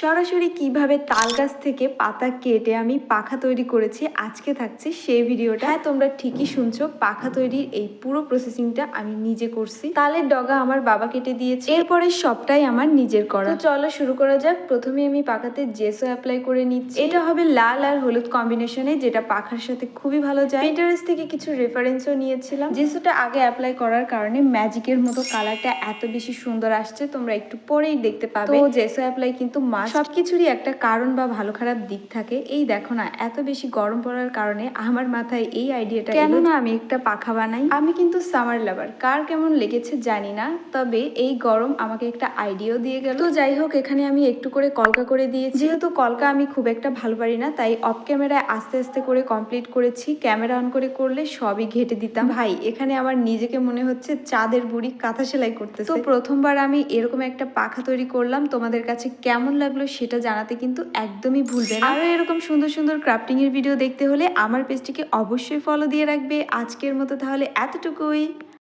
সরাসরি কীভাবে তাল গাছ থেকে পাতা কেটে আমি পাখা তৈরি করেছি, আজকে থাকছে সেই ভিডিওটা। হ্যাঁ তোমরা ঠিকই শুনছো, পাখা তৈরির এই পুরো প্রসেসিংটা আমি নিজে করছি। তালের ডগা আমার বাবা কেটে দিয়েছে। এরপরে সবটাই আমার নিজের করা। চলো শুরু করা যাক। প্রথমে আমি পাখাতে জেসো অ্যাপ্লাই করে নিচ্ছি। এটা হবে লাল আর হলুদ কম্বিনেশনে যেটা পাখার সাথে খুবই ভালো যায়। ইন্টারেস্ট থেকে কিছু রেফারেন্সও নিয়েছিলাম। জেসোটা আগে অ্যাপ্লাই করার কারণে ম্যাজিকের মতো কালারটা এত বেশি সুন্দর আসছে, তোমরা একটু পরেই দেখতে পাবে। জেসো অ্যাপ্লাই কিন্তু মা সবকিছুরই একটা কারণ বা ভালো খারাপ দিক থাকে। এই দেখো না এত বেশি গরম পড়ার কারণে আমার মাথায় এই আইডিয়াটা কেন না আমি একটা পাখা বানাই? আমি কিন্তু সামার লাভার। কার কেমন লেগেছে জানি না তবে এই গরম আমাকে একটা আইডিয়াও দিয়ে গেল। তো যাই হোক এখানে আমি একটু করে কলকা করে দিয়েছি। যেহেতু কলকা আমি খুব একটা ভালো পারি না তাই অফ ক্যামেরায় আস্তে আস্তে করে কমপ্লিট করেছি। ক্যামেরা অন করে করলে সবই ঘেটে দিতাম। ভাই এখানে আমার নিজেকে মনে হচ্ছে চাঁদের বুড়ি কাঁথা সেলাই করতে তো প্রথমবার আমি এরকম একটা পাখা তৈরি করলাম। তোমাদের কাছে কেমন লাগল সেটা জানাতে কিন্তু একদমই ভুলবে না। আরও এরকম সুন্দর সুন্দর ক্রাফটিংয়ের ভিডিও দেখতে হলে আমার পেজটিকে অবশ্যই ফলো দিয়ে রাখবে। আজকের মতো তাহলে এতটুকুই।